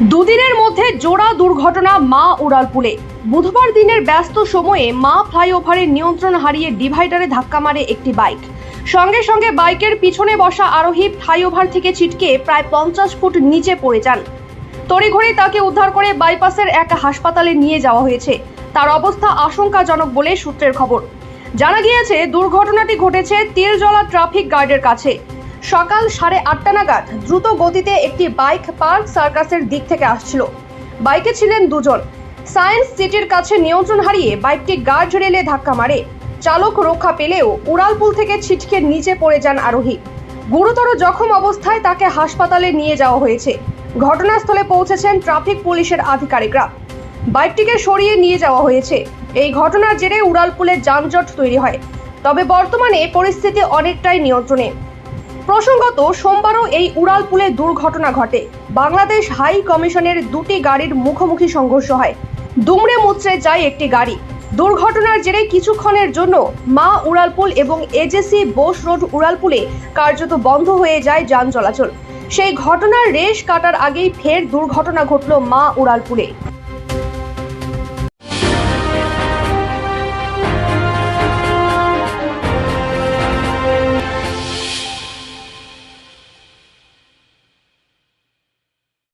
দুদিনের মধ্যে জোড়া দুর্ঘটনা মা উড়ালপুলে। বুধবার দিনের ব্যস্ত সময়ে মা ফ্লাইওভারের নিয়ন্ত্রণ হারিয়ে ডিভাইডারে ধাক্কা মারে একটি বাইক। সঙ্গে সঙ্গে বাইকের পিছনে বসা আরোহী ফ্লাইওভার থেকে ছিটকে প্রায় পঞ্চাশ ফুট নিচে পড়ে যান। তড়িঘড়ি তাকে উদ্ধার করে বাইপাসের এক হাসপাতালে নিয়ে যাওয়া হয়েছে। তার অবস্থা আশঙ্কাজনক বলে সূত্রের খবর। জানা গিয়েছে, দুর্ঘটনাটি ঘটেছে তেলজলা ট্রাফিক গার্ডের কাছে। সকাল সাড়ে আটটা নাগাদ দ্রুত গতিতে একটি বাইক পার্ক সার্কাসের দিক থেকে আসছিল। বাইকে ছিলেন দুজন। সায়েন্স সিটির কাছে নিয়ন্ত্রণ হারিয়ে বাইকটি গার্ড রেলে ধাক্কা মারে। চালক রক্ষা পেলেও উড়ালপুল থেকে ছিটকে নিচে পড়ে যান আরোহী। গুরুতর জখম অবস্থায় তাকে হাসপাতালে নিয়ে যাওয়া হয়েছে। ঘটনাস্থলে পৌঁছেছেন ট্রাফিক পুলিশের আধিকারিকরা। বাইকটিকে সরিয়ে নিয়ে যাওয়া হয়েছে। এই ঘটনার জেরে উড়ালপুলে যানজট তৈরি হয়। তবে বর্তমানে পরিস্থিতি অনেকটাই নিয়ন্ত্রণে। প্রসঙ্গত, সোমবারও এই উড়ালপুলে দুর্ঘটনা ঘটে। বাংলাদেশ হাই কমিশনের দুটি গাড়ির মুখোমুখি সংঘর্ষ হয়। দুমড়ে মুচড়ে যায় একটি গাড়ি। দুর্ঘটনার জেরে কিছুক্ষণের জন্য মা উড়ালপুল এবং এজেসি বোস রোড উড়ালপুলে কার্যত বন্ধ হয়ে যায় যান চলাচল। সেই ঘটনার রেশ কাটার আগেই ফের দুর্ঘটনা ঘটল মা উড়ালপুলে।